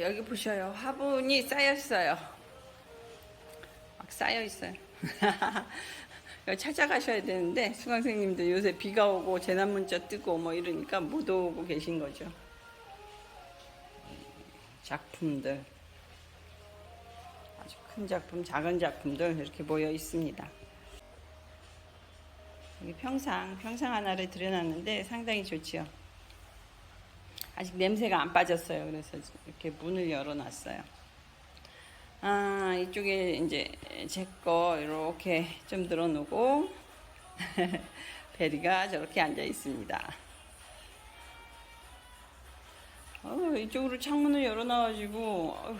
여기 보셔요. 화분이 쌓였어요. 막 쌓여 있어요. 여기 찾아가셔야 되는데 수강생님들 요새 비가 오고 재난 문자 뜨고 뭐 이러니까 못 오고 계신 거죠. 작품들 아주 큰 작품, 작은 작품들 이렇게 모여 있습니다. 여기 평상, 평상 하나를 들여놨는데 상당히 좋지요. 아직 냄새가 안 빠졌어요. 그래서 이렇게 문을 열어놨어요. 아, 이쪽에 이제 제 거 이렇게 좀 늘어놓고 베리가 저렇게 앉아 있습니다. 어, 이쪽으로 창문을 열어놔가지고 어휴,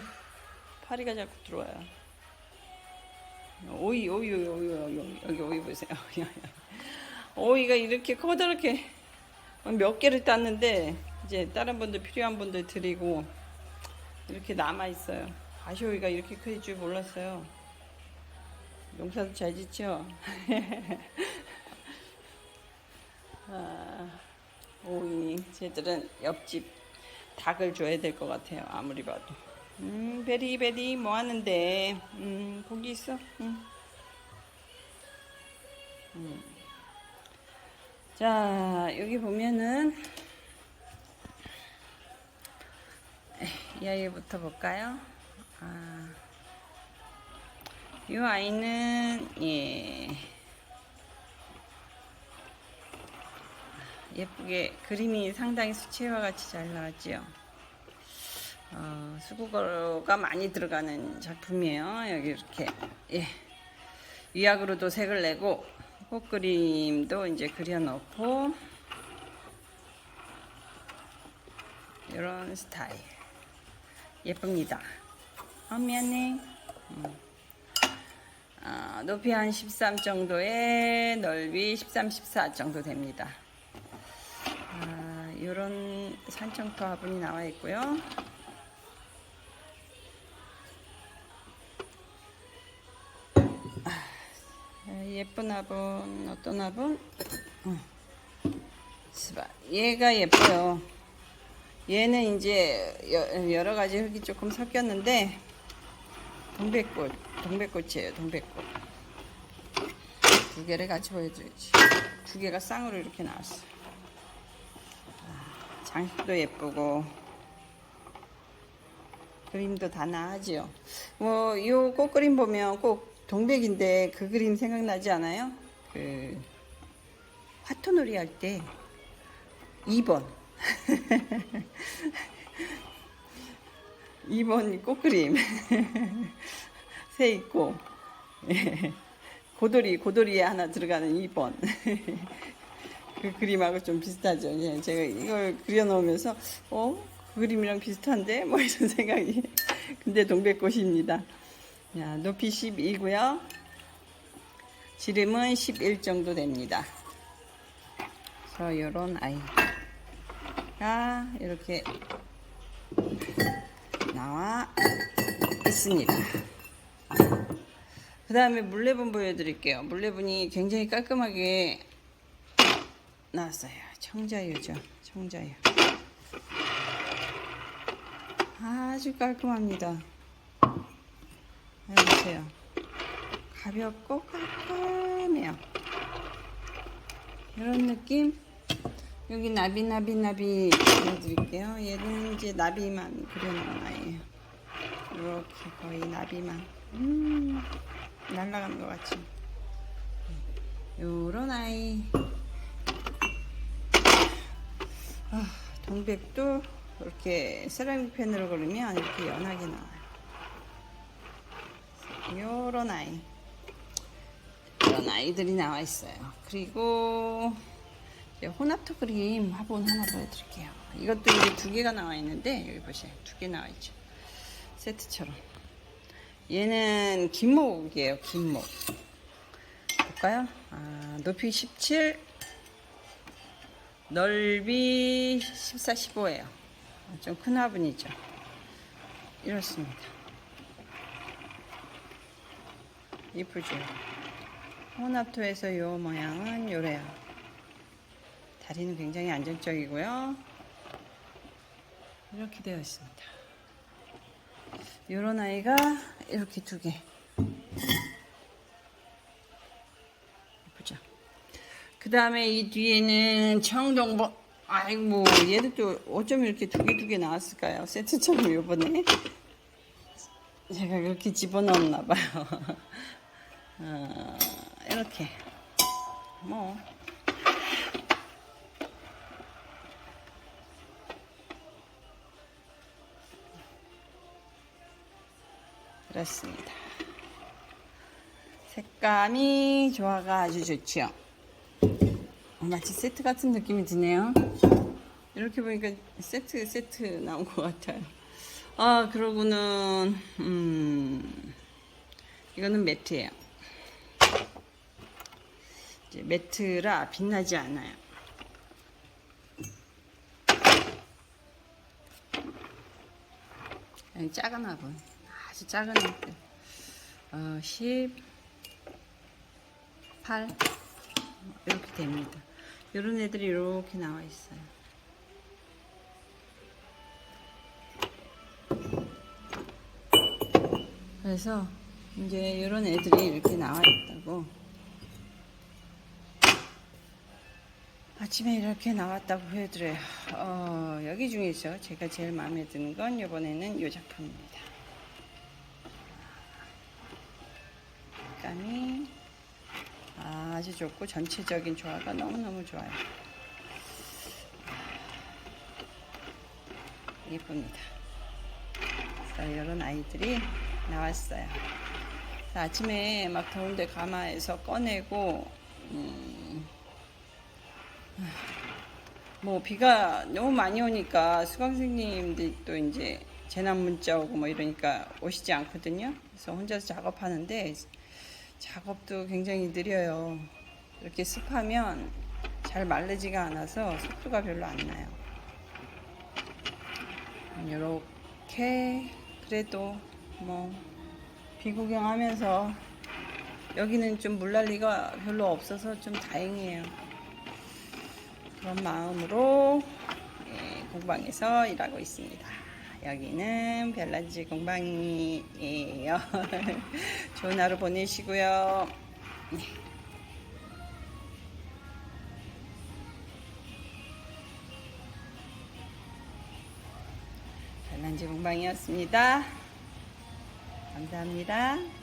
파리가 자꾸 들어와요. 오이, 오이, 오이, 오이, 오이, 여기 오이 보세요. 오이가 이렇게 커다랗게 몇 개를 땄는데 이제 다른 분들 필요한 분들 드리고 이렇게 남아 있어요. 아시오이가 이렇게 클 줄 몰랐어요. 농사도 잘 짓죠. 아, 오이 쟤들은 옆집 닭을 줘야 될 것 같아요. 아무리 봐도. 음, 베리 베리 뭐 하는데? 음, 고기 있어? 음. 음. 자, 여기 보면은 이 아이부터 볼까요? 아, 이 아이는 예 예쁘게 그림이 상당히 수채화 같이 잘 나왔지요. 어, 수국어가 많이 들어가는 작품이에요. 여기 이렇게 예 위약으로도 색을 내고 꽃 그림도 이제 그려놓고 이런 스타일 예쁩니다. 어, 미안해. 음. 아, 높이 한 13 정도에 넓이 13, 14 정도 됩니다. 아, 이런 산청토 화분이 나와 있고요. 아, 예쁜 화분 어떤 화분? 어. 스바. 얘가 예뻐요. 얘는 이제 여- 여러 가지 흙이 조금 섞였는데 동백꽃, 동백꽃이에요. 동백꽃. 두 개를 같이 보여드리지. 두 개가 쌍으로 이렇게 나왔어요. 아, 장식도 예쁘고 그림도 다 나하지요. 뭐 이 꽃그림 보면 꼭 동백인데 그 그림 생각나지 않아요? 그 화토놀이 할 때 2번 2번 꽃그림 새 있고 예. 고돌이 고돌이에 하나 들어가는 2번 그 그림하고 좀 비슷하죠. 예, 제가 이걸 그려놓으면서 어? 그 그림이랑 비슷한데? 뭐 이런 생각이 근데 동백꽃입니다. 야, 높이 12고요. 지름은 11 정도 됩니다. 그래서 이런 아이 가 이렇게 나와 있습니다. 그 다음에 물레분 보여드릴게요. 물레분이 굉장히 깔끔하게 나왔어요. 청자유죠. 청자유. 아주 깔끔합니다. 보세요. 가볍고 깔끔해요. 이런 느낌? 여기 나비 나비 나비 보여드릴게요. 얘는 이제 나비만 그려놓은 아이예요. 이렇게 거의 나비만. 음, 날아가는 것 같지? 요런 아이. 아, 동백도 이렇게 세라믹 펜으로 그리면 이렇게 연하게 나와요. 요런 아이. 이런 아이들이 나와 있어요. 그리고 이제 혼합토 그림 화분 하나 보여드릴게요. 이것도 이제 두 개가 나와 있는데 여기 보세요. 두 개 나와 있죠. 세트처럼. 얘는 긴목이에요. 긴목. 볼까요? 아, 높이 17, 넓이 14, 15예요. 좀 큰 화분이죠. 이렇습니다. 이쁘죠? 혼합토에서 요 모양은 요래요. 다리는 굉장히 안정적이고요. 이렇게 되어 있습니다. 요런 아이가 이렇게 두 개. 보자. 그 다음에 이 뒤에는 청정보, 아이고, 얘도 또 어쩜 이렇게 두 개 두 개 나왔을까요? 세트처럼 요번에. 제가 이렇게 집어넣었나 봐요. 어, 이렇게. 뭐. 그렇습니다. 색감이 조화가 아주 좋죠. 어, 마치 세트 같은 느낌이 드네요. 이렇게 보니까 세트 세트 나온 것 같아요. 아 그러고는 음 이거는 매트예요. 이제 매트라 빛나지 않아요. 그냥 작은 화분 아주 작은 애들 어, 10 8 이렇게 됩니다. 이런 애들이 이렇게 나와 있어요. 그래서 이제 이런 애들이 이렇게 나와 있다고 아침에 이렇게 나왔다고 보여드려요. 어, 여기 중에서 제가 제일 마음에 드는 건 이번에는 이 작품입니다. 색감이 아주 좋고 전체적인 조화가 너무너무 좋아요. 예쁩니다. 이런 아이들이 나왔어요. 아침에 막 더운데 가마에서 꺼내고 음, 뭐 비가 너무 많이 오니까 수강생님들이 또 이제 재난 문자 오고 뭐 이러니까 오시지 않거든요. 그래서 혼자서 작업하는데 작업도 굉장히 느려요. 이렇게 습하면 잘 마르지가 않아서 속도가 별로 안 나요. 이렇게 그래도 뭐 비구경하면서 여기는 좀 물난리가 별로 없어서 좀 다행이에요. 그런 마음으로 예, 공방에서 일하고 있습니다. 여기는 벨라지 공방이에요. 좋은 하루 보내시고요. 네. 벨라지 공방이었습니다. 감사합니다.